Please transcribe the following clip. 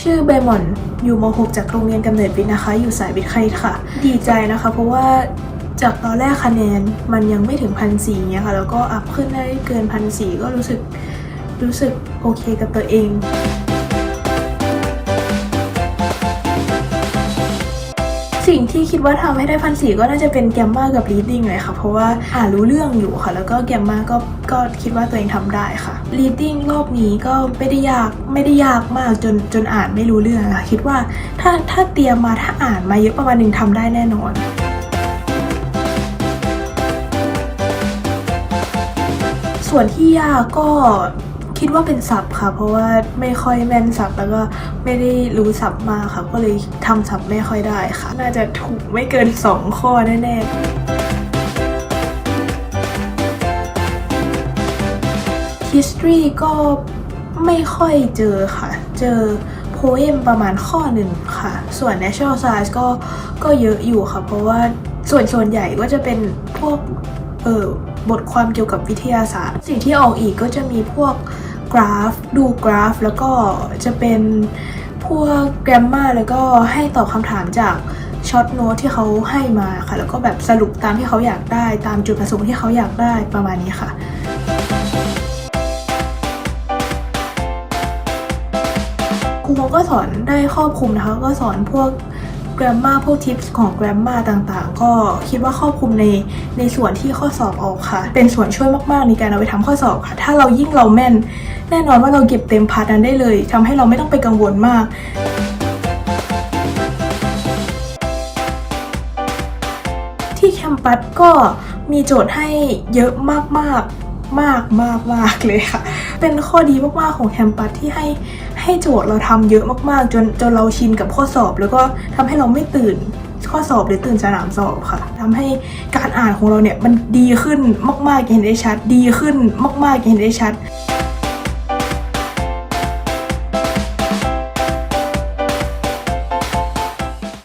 ชื่อเบมอน อยู่ม .6 จากโรงเรียนกำเนิดวิทย์นะคะ อยู่สายวิทย์คณิตค่ะ ดีใจนะคะ เพราะว่าจากตอนแรกคะแนนมันยังไม่ถึงพันสี่เนี่ยค่ะ แล้วก็อัพขึ้นได้เกินพันสี่ก็รู้สึกรู้สึกโอเคกับตัวเอง สิ่งที่คิดว่าทำให้ได้พันสี่ก็น่าจะเป็นแกมมากับ reading เลยค่ะ เพราะว่าอ่านรู้เรื่องอยู่ค่ะ แล้วก็แกมมาก็ก็คิดว่าตัวเองทำได้ค่ะ reading รอบนี้ก็ไม่ได้ยากไม่ได้ยากมากจนจนอ่านไม่รู้เรื่องค่ะ คิดว่าถ้าถ้าเตรียมมาถ้าอ่านมาเยอะประมาณหนึ่งทำได้แน่นอนส่วนที่ยากก็ คิดว่าเป็นศัพท์ค่ะ เพราะว่าไม่ค่อยแม่นศัพท์แล้วก็ไม่ได้รู้ศัพท์มากค่ะ ก็เลยทำศัพท์ไม่ค่อยได้ค่ะ น่าจะถูกไม่เกิน 2 ข้อแน่ๆ history ก็ไม่ค่อยเจอค่ะ เจอ poem ประมาณข้อหนึ่งค่ะ ส่วน natural science ก็ก็เยอะอยู่ค่ะ เพราะว่าส่วนส่วนใหญ่ก็จะเป็นพวกเออบทความเกี่ยวกับวิทยาศาสตร์ สิ่งที่ออกอีกก็จะมีพวก กราฟ ดูกราฟ แล้วก็จะเป็นพวกแกรมมาแล้วก็ให้ตอบคำถามจากช็อตโน้ตที่เขาให้มาค่ะ แล้วก็แบบสรุปตามที่เขาอยากได้ตามจุดประสงค์ที่เขาอยากได้ประมาณนี้ค่ะครูเขาก็สอนได้ครอบคลุมนะคะ ก็สอนพวก grammar พวก tips ของ grammar ต่างๆ ก็คิดว่าครอบคลุมในในส่วนที่ข้อสอบออกค่ะ เป็นส่วนช่วยมากๆในการเอาไปทำข้อสอบค่ะ ถ้าเรายิ่งเราแม่น แน่นอนว่าเราเก็บเต็มพาร์ทนั้นได้เลยทำให้เราไม่ต้องไปกังวลมากที่แคมปัสก็มีโจทย์ให้เยอะมากๆ มากมากมากเลยค่ะ เป็นข้อดีมากๆของแคมปัสที่ให้ ให้โจทย์เราทำเยอะมากๆ จนจนเราชินกับข้อสอบ แล้วก็ทำให้เราไม่ตื่นข้อสอบหรือตื่นสนามสอบค่ะทำให้การอ่านของเราเนี่ยมันดีขึ้นมากๆเห็นได้ชัด ดีขึ้นมากๆเห็นได้ชัด